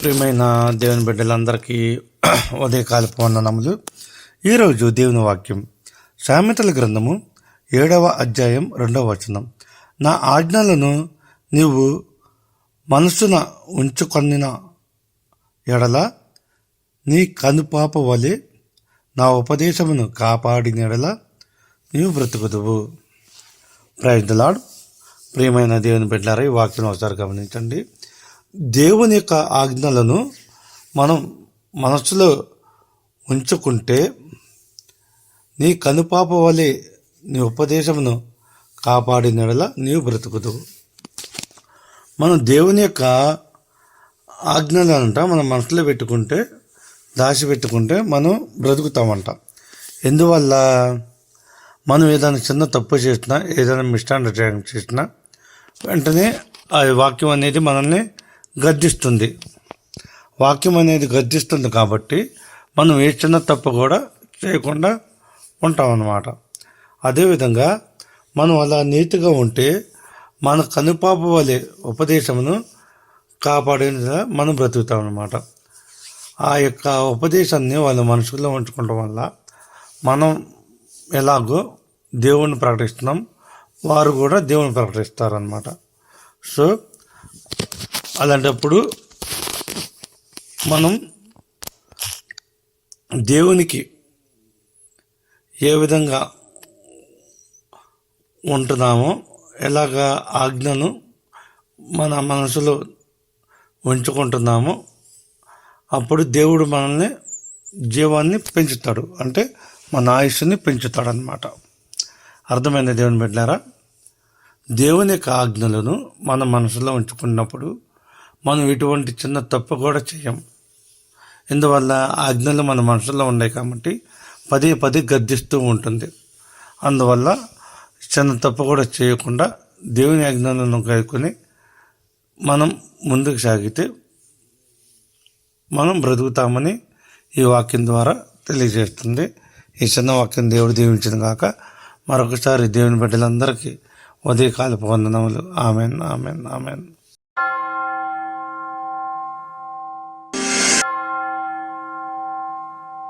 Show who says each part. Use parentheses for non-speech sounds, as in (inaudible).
Speaker 1: ప్రియమైన దేవుని బిడ్డలందరికీ (clears throat) ఉదయకాలపు వందనములు. ఈరోజు దేవుని వాక్యం సామెతల గ్రంథము ఏడవ అధ్యాయం రెండవ వచనం. నా ఆజ్ఞలను నీవు మనసున ఉంచుకొనిన ఎడల నీ కనుపాప వలె నా ఉపదేశమును కాపాడిన ఎడల నీవు బ్రతుకుదువు. ప్రయత్నలాడు లాడ్ ప్రియమైన దేవుని పెట్టారా ఈ వాక్యం ఒకసారి గమనించండి. దేవుని యొక్క ఆజ్ఞలను మనం మనసులో ఉంచుకుంటే నీ కనుపాప వలె నీ ఉపదేశమును కాపాడినడల నీవు బ్రతుకుదు మనం దేవుని యొక్క ఆజ్ఞలనంట మనం మనసులో పెట్టుకుంటే దాచిపెట్టుకుంటే మనం బ్రతుకుతామంట. ఎందువల్ల? మనం ఏదైనా చిన్న తప్పు చేసినా ఏదైనా మిస్అండర్స్టాండింగ్ చేసినా వెంటనే ఆ వాక్యం అనేది మనల్ని గద్దిస్తుంది. వాక్యం అనేది గద్దిస్తుంది కాబట్టి మనం ఏ చిన్న తప్పు కూడా చేయకుండా ఉంటామన్నమాట. అదేవిధంగా మనం అలా నీతిగా ఉంటే మన కనుపాప వలె ఉపదేశమును కాపాడిన మనం బ్రతుకుతాం అన్నమాట ఆ యొక్క ఉపదేశాన్ని వాళ్ళ మనసులో ఉంచుకోవడం వల్ల మనం ఎలాగో దేవుణ్ణి ప్రకటిస్తున్నాం వారు కూడా దేవుని ప్రకటిస్తారనమాట సో అలాంటప్పుడు మనం దేవునికి ఏ విధంగా ఉంటున్నామో ఎలాగ ఆజ్ఞను మన మనసులో ఉంచుకుంటున్నామో అప్పుడు దేవుడు మనల్ని జీవాన్ని పెంచుతాడు. అంటే మన ఆయుష్ని పెంచుతాడనమాట అర్థమైన అర్థమైంది దేవుని బిడ్డారా? దేవుని యొక్క ఆజ్ఞలను మన మనసులో ఉంచుకున్నప్పుడు మనం ఇటువంటి చిన్న తప్పు కూడా చేయం. ఇందువల్ల ఆజ్ఞలు మన మనసులో ఉన్నాయి కాబట్టి పదే పదే గద్దిస్తూ ఉంటుంది. అందువల్ల చిన్న తప్పు కూడా చేయకుండా దేవుని ఆజ్ఞలను కలుకొని మనం ముందుకు సాగితే మనం బ్రతుకుతామని ఈ వాక్యం ద్వారా తెలియజేస్తుంది. ఈ చిన్న వాక్యం దేవుడు దీవించిన కాక మరొకసారి దేవుని బిడ్డలందరికీ ఉదయకాలపు వందనములు. Amen amen amen.